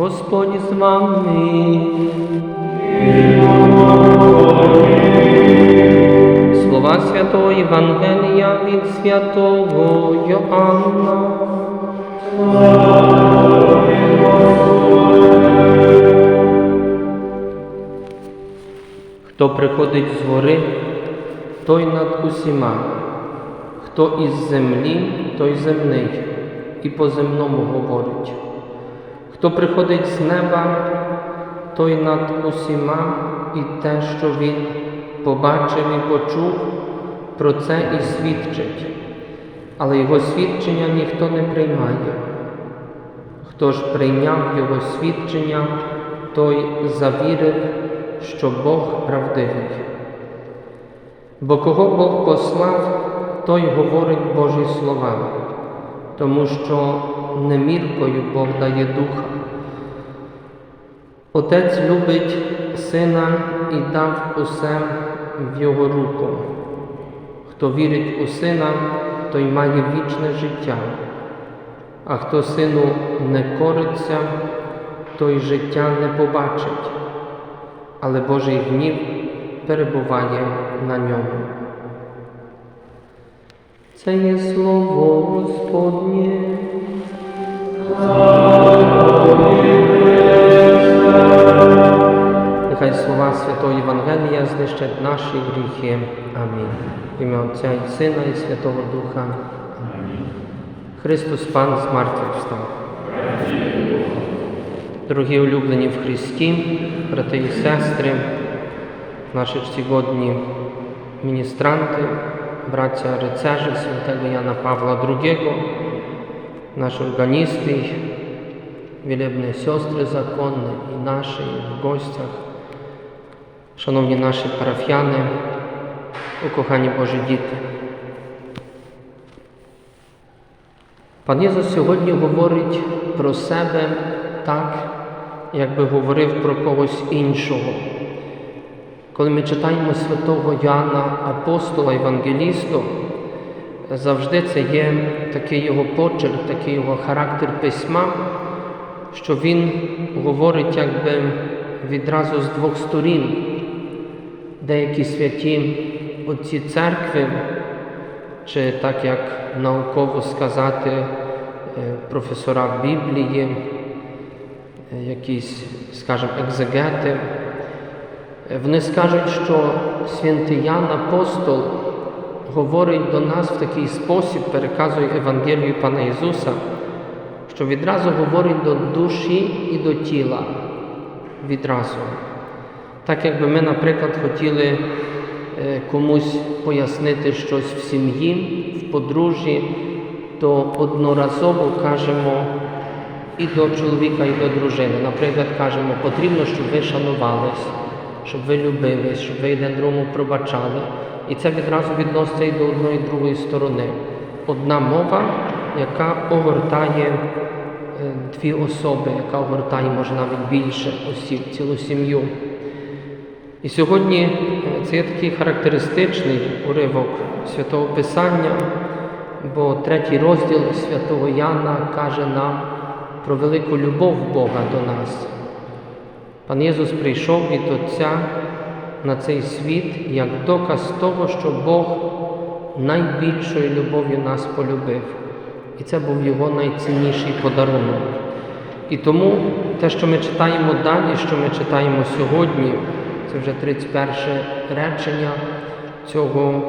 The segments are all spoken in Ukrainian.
Господь з вами. Слова святого Євангелія від святого Йоанна. Хто приходить з гори, той над усіма, хто із землі, той земний, і по земному говорить. Хто приходить з неба, той над усіма, і те, що він побачив і почув, про це і свідчить, але його свідчення ніхто не приймає. Хто ж прийняв його свідчення, той завірив, що Бог правдивий. Бо кого Бог послав, той говорить Божі слова, тому що не міркою Бог дає духа. Отець любить сина і дав усе в його руку. Хто вірить у сина, той має вічне життя, а хто сину не кориться, той життя не побачить, але Божий гнів перебуває на ньому. Це є слово Господнє. Нехай слова Святого Євангелія знищать наші гріхи. Амінь. В ім'я Отця і Сина і Святого Духа. Амінь. Христос Пан з мертвих встав. Дорогі улюблені в Христі, брати і сестри, наші сьогодні міністранти, браття rycerzy святого Jana Pawła II, наші органісти, wielebne siostry zakonne i nasze, i w gościach, szanowni nasi parafiany, ukochani Boży діти. Пан Єсус сьогодні говорить про себе так, якби говорив про когось іншого. Коли ми читаємо святого Яна, апостола, Євангелісту, завжди це є такий його почерк, такий його характер письма, що він говорить якби відразу з двох сторін. Деякі святі отці церкви, чи так як науково сказати, е, професора Біблії, е, якісь, скажімо, екзегети, вони скажуть, що святий Ян Апостол говорить до нас в такий спосіб, переказує Евангелію Пана Ісуса, що відразу говорить до душі і до тіла. Відразу. Так якби ми, наприклад, хотіли е, комусь пояснити щось в сім'ї, в подружжі, то одноразово кажемо і до чоловіка, і до дружини. Наприклад, кажемо, потрібно, щоб ви шанувались, щоб ви любились, щоб ви один другому пробачали. І це відразу відноситься і до одної і другої сторони. Одна мова, яка огортає е, дві особи, яка огортає, може, навіть більше осіб, цілу сім'ю. І сьогодні е, це є такий характеристичний уривок святого Писання, бо третій розділ святого Яна каже нам про велику любов Бога до нас. Пан Єсус прийшов від Отця на цей світ як доказ того, що Бог найбільшою любов'ю нас полюбив. І це був його найцінніший подарунок. І тому те, що ми читаємо далі, що ми читаємо сьогодні, це вже 31 речення цього,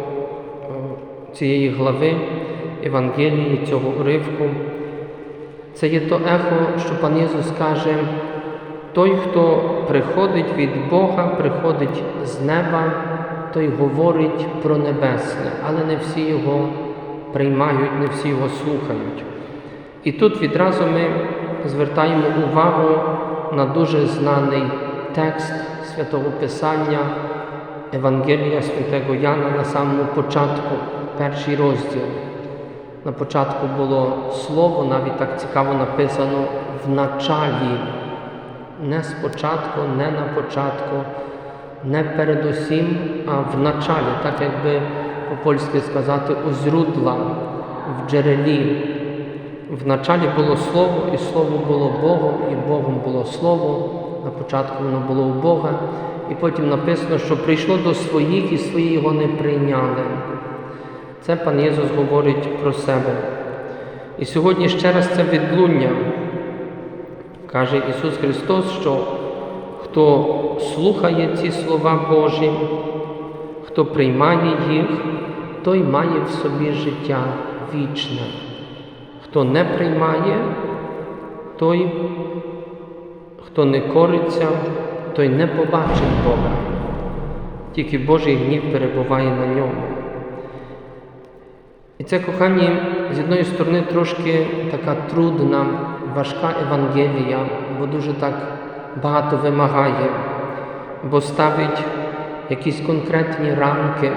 цієї глави Євангелії, цього уривку. Це є то ехо, що пан Єсус каже, той, хто приходить від Бога, приходить з неба, той говорить про небесне, але не всі його приймають, не всі його слухають. І тут відразу ми звертаємо увагу на дуже знаний текст святого Писання Евангелія святого Яна на самому початку, перший розділ. На початку було слово, навіть так цікаво написано в началі. Не спочатку, не на початку, не передусім, а в началі, так якби по-польськи сказати, озрудла в джерелі. В началі було Слово, і Слово було Богом, і Богом було Слово. На початку воно було у Бога, і потім написано, що прийшло до своїх і свої його не прийняли. Це пан Єсус говорить про себе. І сьогодні ще раз це відлуння. Каже Ісус Христос, що хто слухає ці слова Божі, хто приймає їх, той має в собі життя вічне. Хто не приймає, той, хто не кориться, той не побачить Бога. Тільки Божий гнів перебуває на ньому. І це кохані, з одної сторони, трошки така трудна, важка Евангелія, бо дуже так багато вимагає, бо ставить якісь конкретні рамки,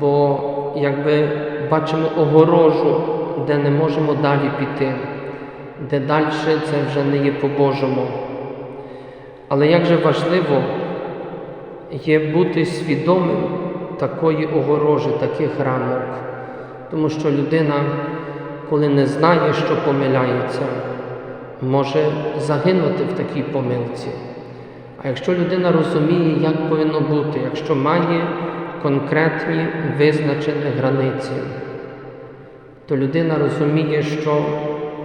бо якби бачимо огорожу, де не можемо далі піти, де далі це вже не є по-божому. Але як же важливо є бути свідомим такої огорожі, таких рамок. Тому що людина, коли не знає, що помиляється, може загинути в такій помилці. А якщо людина розуміє, як повинно бути, якщо має конкретні визначені границі, то людина розуміє, що,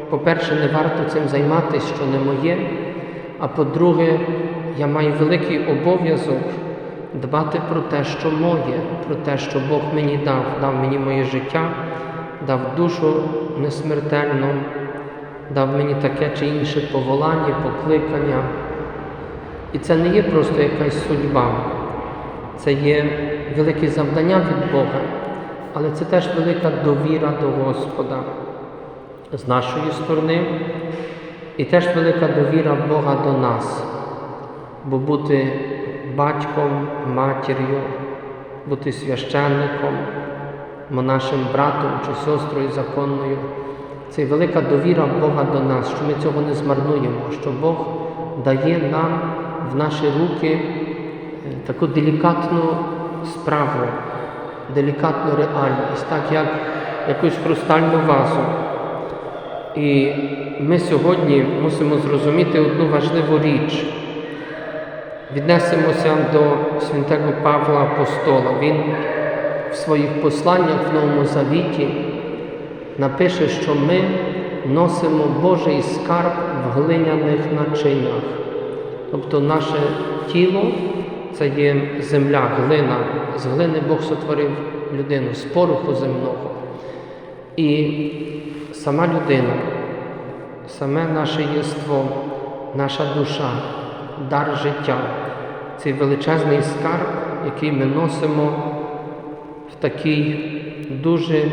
по-перше, не варто цим займатися, що не моє, а по-друге, я маю великий обов'язок дбати про те, що моє, про те, що Бог мені дав, дав мені моє життя, дав душу несмертельну, дав мені таке чи інше поволання, покликання. І це не є просто якась судьба, це є велике завдання від Бога, але це теж велика довіра до Господа з нашої сторони, і теж велика довіра Бога до нас, бо бути батьком, матір'ю, бути священником, монашим братом чи сестрою законною. Це велика довіра Бога до нас, що ми цього не змарнуємо, що Бог дає нам в наші руки е, таку делікатну справу, делікатну реальність, так як якусь хрустальну вазу. І ми сьогодні мусимо зрозуміти одну важливу річ. Віднесемося до святого Павла Апостола. Він в своїх посланнях в Новому Завіті напише, що ми носимо Божий скарб в глиняних начинях. Тобто наше тіло це є земля, глина. З глини Бог сотворив людину, з пороху земного. І сама людина, саме наше єство, наша душа дар життя, цей величезний скарб, який ми носимо в такій дуже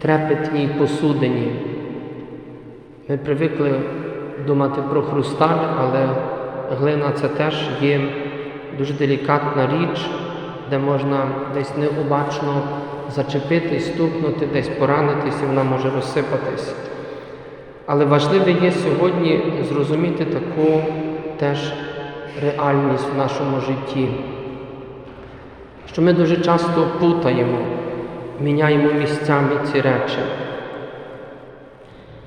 трепетній посудині. Ми привикли думати про хрусталь, але глина це теж є дуже делікатна річ, де можна десь необачно зачепити, стукнути, десь поранитись, і вона може розсипатись. Але важливе є сьогодні зрозуміти таку теж реальність в нашому житті, що ми дуже часто путаємо, міняємо місцями ці речі.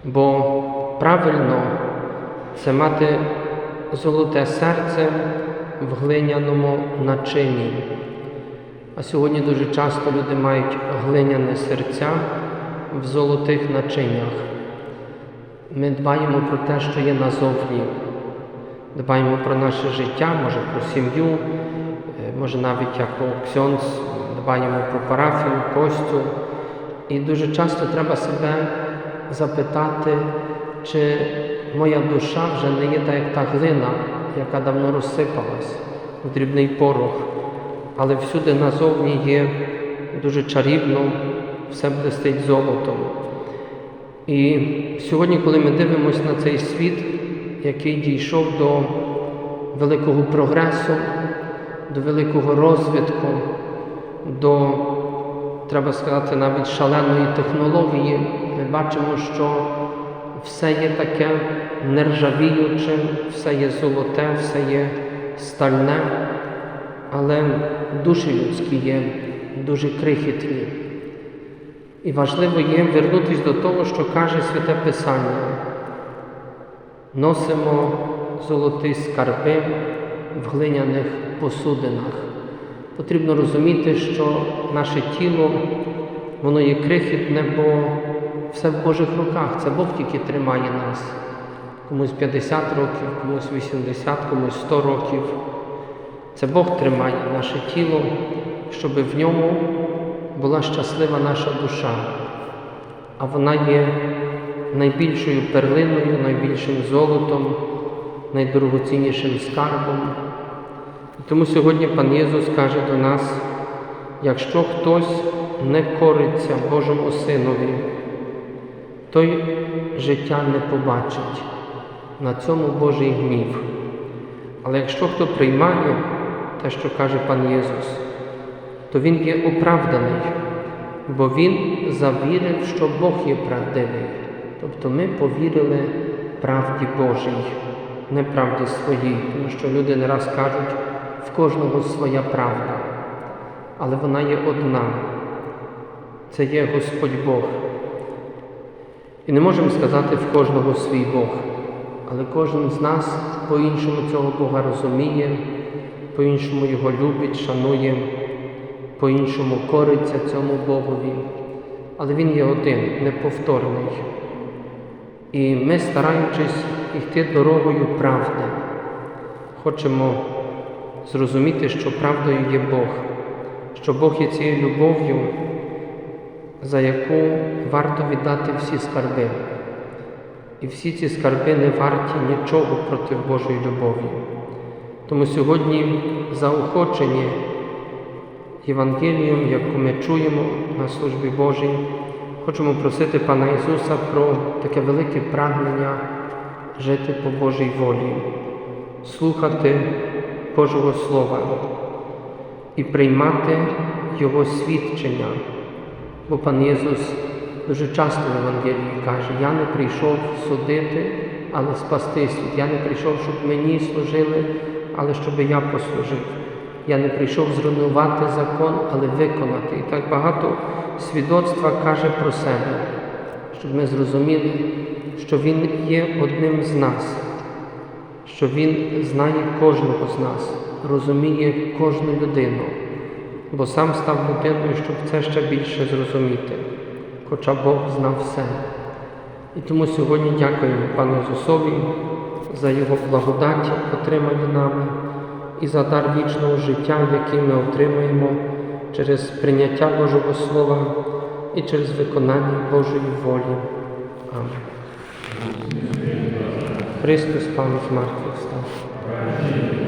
Бо правильно це мати золоте серце в глиняному начині. А сьогодні дуже часто люди мають глиняне серця в золотих начинях. Ми дбаємо про те, що є назовні дбаємо про наше життя, може про сім'ю, може навіть як ксьонц дбаємо про парафію, костю. І дуже часто треба себе запитати, чи моя душа вже не є так, як та глина, яка давно розсипалась в дрібний порох, але всюди назовні є дуже чарівно, все блистить золотом. І сьогодні, коли ми дивимося на цей світ, який дійшов до великого прогресу, до великого розвитку, до, треба сказати, навіть шаленої технології, ми бачимо, що все є таке нержавіюче, все є золоте, все є стальне, але душі людські є дуже крихітні. І важливо є вернутися до того, що каже Святе Писання. Носимо золоті скарби в глиняних посудинах. Потрібно розуміти, що наше тіло, воно є крихітне, бо все в Божих руках. Це Бог тільки тримає нас. Комусь 50 років, комусь 80, комусь 100 років. Це Бог тримає наше тіло, щоб в ньому була щаслива наша душа. А вона є найбільшою перлиною, найбільшим золотом, найдорогоціннішим скарбом. Тому сьогодні пан Єсус каже до нас, якщо хтось не кориться Божому Синові, той життя не побачить. На цьому Божий гнів. Але якщо хто приймає те, що каже пан Єсус, то він є оправданий, бо він завірив, що Бог є правдивий. Тобто ми повірили правді Божій, не правді своїй, тому що люди не раз кажуть, в кожного своя правда, але вона є одна. Це є Господь Бог. І не можемо сказати в кожного свій Бог, але кожен з нас по-іншому цього Бога розуміє, по-іншому його любить, шанує, по-іншому кориться цьому Богові. Але Він є один, неповторний. І ми, стараючись йти дорогою правди, хочемо зрозуміти, що правдою є Бог, що Бог є цією любов'ю, за яку варто віддати всі скарби. І всі ці скарби не варті нічого проти Божої любові. Тому сьогодні заохочені Євангелієм, яку ми чуємо на службі Божій, хочемо просити Пана Ісуса про таке велике прагнення жити по Божій волі, слухати Божого Слова і приймати Його свідчення. Бо пан Єсус дуже часто в Євангелії каже, я не прийшов судити, але спасти світ. Я не прийшов, щоб мені служили, але щоб я послужив. Я не прийшов зруйнувати закон, але виконати. І так багато свідоцтва каже про себе, щоб ми зрозуміли, що Він є одним з нас, що Він знає кожного з нас, розуміє кожну людину бо сам став людиною, щоб це ще більше зрозуміти, хоча Бог знав все. І тому сьогодні дякуємо Пану Ісусові за Його благодаті, отримані нами, і за дар вічного життя, який ми отримуємо через прийняття Божого Слова і через виконання Божої волі. Амінь. Христос з мертвих став.